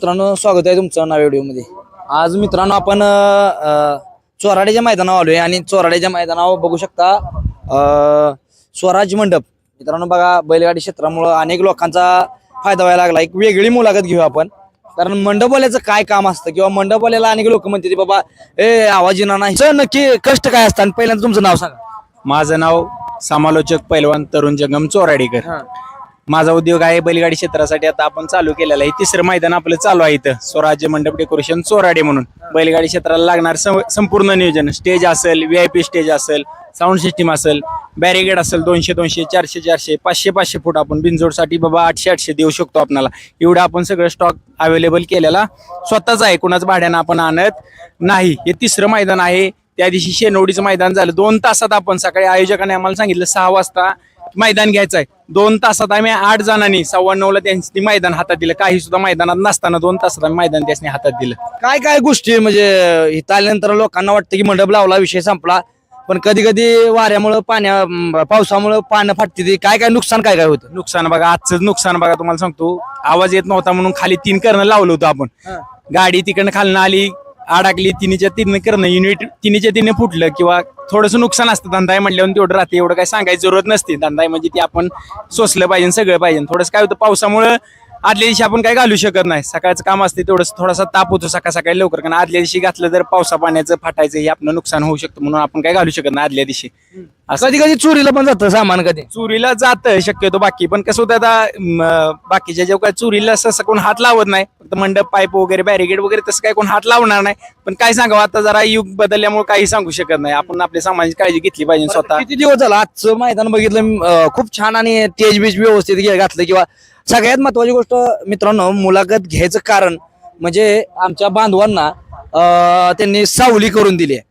मित्रांनो स्वागत आहे तुमचं नव्या व्हिडिओमध्ये. आज मित्रांनो आपण चोराड्याच्या मैदानावर आलोय आणि चोराड्याच्या मैदानावर बघू शकता स्वराज मंडप. मित्रांनो बघा बैलगाडी क्षेत्रामुळं अनेक लोकांचा फायदा व्हायला लागला. एक वेगळी मुलाखत घेऊ आपण. कारण मंडपवाल्याचं काय काम असतं किंवा मंडपवाल्याला अनेक लोक म्हणते बाबा ए आवाज येणार नाही. नक्की कष्ट काय असतं आणि पहिल्यांदा तुमचं नाव सांगा. माझं नाव समालोचक पैलवान तरुण जंगम चोराडीकर. माझा उद्योग आहे बैलगाडी क्षेत्रासाठी आता आपण चालू केलेला आहे. तिसरं मैदान आपलं चालू आहे इथं. स्वराज्य मंडप डेकोरेशन चोराडे म्हणून. बैलगाडी क्षेत्राला लागणार संपूर्ण नियोजन. स्टेज असेल व्ही आय पी स्टेज असेल साऊंड सिस्टीम असेल बॅरिगेड असेल दोनशे दोनशे चारशे चारशे पाचशे पाचशे फूट आपण बिनजोडसाठी बाबा आठशे आठशे देऊ शकतो आपल्याला एवढं आपण सगळं स्टॉक अवेलेबल केलेला स्वतःच आहे. कुणाच भाड्यानं आपण आणत नाही. हे तिसरं मैदान आहे. त्या दिवशी शेनवडीचं मैदान झालं. दोन तासात आपण सकाळी आयोजकाने आम्हाला सांगितलं सहा वाजता मैदान घ्यायचं आहे दोन तासात आम्ही आठ जणांनी सव्वा नऊला त्यांनी मैदान हातात दिलं. काही सुद्धा मैदानात नसताना दोन तासात आम्ही मैदान त्यांनी हातात दिलं. काय काय गोष्टी म्हणजे इथं आल्यानंतर लोकांना वाटतं की मंडप लावला विषय संपला. पण कधी कधी वाऱ्यामुळं पाण्या पावसामुळं पानं फाटते ती. काय काय नुकसान काय काय होतं? नुकसान बघा आजचं नुकसान बघा तुम्हाला सांगतो. आवाज येत नव्हता म्हणून खाली तीन करणं लावलं होतं आपण. गाडी तिकडनं खालनं आली अडकली तिन्हीच्या तिनं करणं युनिट तिन्हीच्या तिने फुटलं किंवा थोडंसं नुकसान असतं. दंदाय म्हटल्यावर तेवढं राहते. एवढं काय सांगायची जरूरत नसते. दंदाय म्हणजे ती आपण सोसलं पाहिजे सगळं पाहिजे. थोडंसं काय होतं पावसामुळं आदल्या दिवशी आपण काय घालू शकत नाही. सकाळचं काम असते तेवढंच थोडासा ताप होतो सकाळ सकाळी लवकर. कारण आदल्या दिवशी घातलं तर पावसा पाण्याचं फाटायचं हे आपलं नुकसान होऊ शकतं. म्हणून आपण काय घालू शकत नाही आदल्या दिवशी. असं. कधी कधी चोरीला पण जातं सामान कधी. चोरीला जात शक्यतो बाकी. पण कसं होतं आता म, बाकीच्या जेव्हा काय चोरीला असं असं कोण हात लावत नाही. फक्त मंडप पाईप वगैरे बॅरिगेड वगैरे तसं काय कोण हात लावणार नाही. पण काय सांगावं आता जरा युग बदलल्यामुळे काही सांगू शकत नाही. आपण आपल्या समाजाची काळजी घेतली पाहिजे स्वतः. किती दिवस झाला आजचं मैदान बघितलं? मी, अं, खूप छान आणि तेज बीज व्यवस्थित घे- घातलं किंवा सगळ्यात महत्वाची गोष्ट मित्रांनो मुलाखत घ्यायचं कारण म्हणजे आमच्या बांधवांना त्यांनी सावली करून दिली आहे.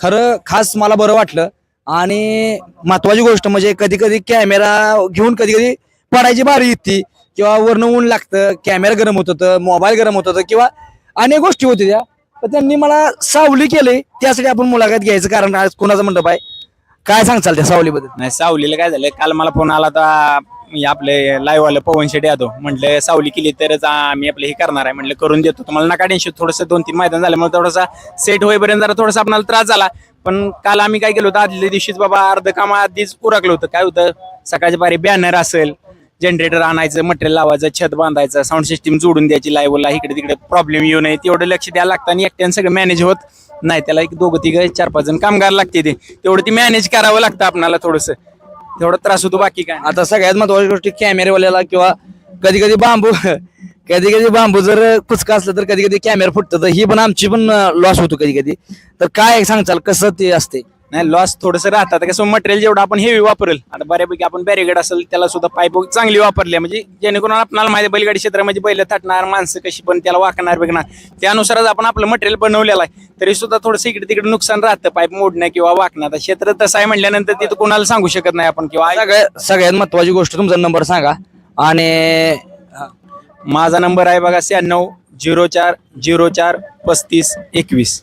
खरं खास मला बरं वाटलं. आणि महत्वाची गोष्ट म्हणजे कधी कधी कॅमेरा घेऊन कधी कधी पडायची बारी येते. किंवा वरनं ऊन लागतं कॅमेरा गरम होत होतं मोबाईल गरम होत होतं किंवा अनेक गोष्टी होत्या त्या. तर त्यांनी मला सावली केली. त्यासाठी आपण मुलाखत घ्यायचं कारण आज कोणाचं मंडप आहे? काय सांगचाल त्या सावलीबद्दल? नाही सावलीला काय झालं? काल मला फोन आला तर आपले लाईव्ह पवन शेट्टी यादव म्हटलं सावली केली तरच आम्ही आपलं हे करणार आहे म्हटलं करून देतो. तुम्हाला नका टेन्शन थोडंसं दोन तीन मैदान झाल्यामुळे थोडासा सेट होईपर्यंत जरा थोडासा आपल्याला त्रास झाला. पण काल आम्ही काय केलं होतं आदल्या दिवशीच बाबा अर्ध काम आधीच उरकलं होतं. काय होतं सकाळच्या पारी बॅनर असेल जनरेटर आणायचं मटेरियल लावायचं छत बांधायचं साऊंड सिस्टीम जोडून द्यायची लाईव्हला इकडे तिकडे प्रॉब्लेम येऊ नये तेवढं लक्ष द्यायला लागतं आणि एकट्यानं सगळं मॅनेज होत नाही. त्याला एक दोघं तिघं चार पाच जण कामगार लागते ते. तेवढं ती मॅनेज करावं लागतं आपल्याला थोडंसं. तेवढा त्रास होतो बाकी काय आता सगळ्यात महत्वाची गोष्ट कॅमेरेवाल्याला किंवा कधी कधी बांबू कधी कधी बांबू जर कुचका असलं तर कधी कधी कॅमेरा फुटतं. तर ही पण आमची पण लॉस होतो कधी कधी तर काय सांगचाल कसं ते असते नाही लॉस थोडंसं राहतं. आता कसं मटेरियल जेवढं आपण हेवी वापरेल आता बऱ्यापैकी आपण बॅरिगेड असेल त्याला सुद्धा पाईप चांगली वापरली. म्हणजे जेणेकरून आपल्याला माहिती आहे, बैलगाडी क्षेत्रामध्ये बैल थटणार माणसं कशी पण त्याला वाकणार बघणार त्यानुसारच आपण आपलं मटेरियल बनवलेलं आहे. तरी सुद्धा थोडंसं इकडे तिकडे नुकसान राहतं पाईप मोडणं किंवा वाकणं. आता क्षेत्र तसं आहे म्हटल्यानंतर तिथं कोणाला सांगू शकत नाही आपण किंवा सगळ्यात महत्वाची गोष्ट तुमचा नंबर सांगा. आणि माझा नंबर आहे बघा शहाण्णव झिरो चार झिरो चार पस्तीस एकवीस.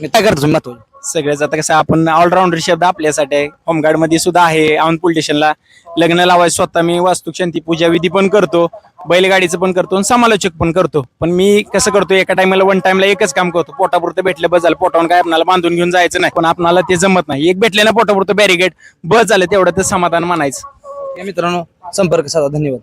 मी काय करतो महत्वाचं सगळ्याच आता कसं आपण ऑलराऊंडर शब्द आपल्यासाठी आहे. होमगार्डमध्ये सुद्धा आहे. औंध पोलीस स्टेशनला लग्न लावायचं स्वतः. मी वास्तू शांती पूजा विधी पण करतो. बैलगाडीचं पण करतो आणि समालोचक पण करतो. पण मी कसं करतो एका टाइमला वन टाइमला एकच काम करतो. पोटापुरतं भेटलं बस झालं. पोटावून काय आपल्याला बांधून घेऊन जायचं नाही. पण आपल्याला ते जमत नाही. एक भेटले ना पोटापुरतं बॅरिगेड बस झालं तेवढं तर समाधान मानायचं. या मित्रांनो संपर्क साधा. धन्यवाद.